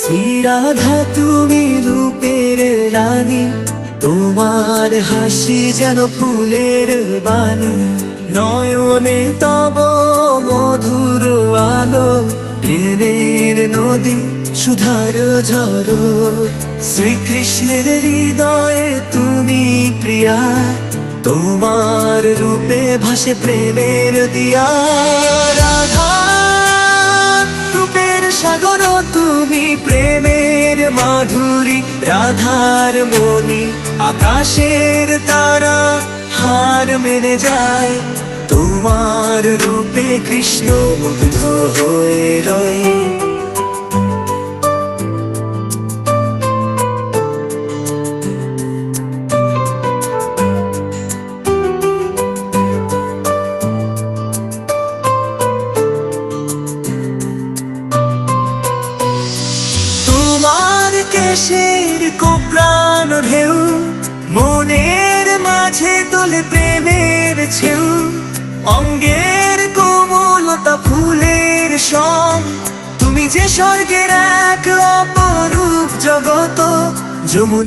শ্রীরাধা, তুমি রূপের রানী। তোমার হাসি যেন ফুলের বাণী। নয়নে তব মধুর আলো প্রেমের নদী সুধার ঝরো শ্রীকৃষ্ণের হৃদয়ে তুমি প্রিয়া, তোমার রূপে ভাসে প্রেমের দিয়া। প্রেমের মাধুরী, রাধার মনি আকাশের তারা, হার মেনে যায়। তোমার রূপে কৃষ্ণ মুগ্ধ হয়ে রয়ে তোমার কেশের কোপ্রাণ ঢেউ, মনের মাঝে তোলে প্রেমের ছেউ। অঙ্গের কোমলতা ফুলের সং তুমি যে স্বর্গের এক অপরূপ জগত, যমুন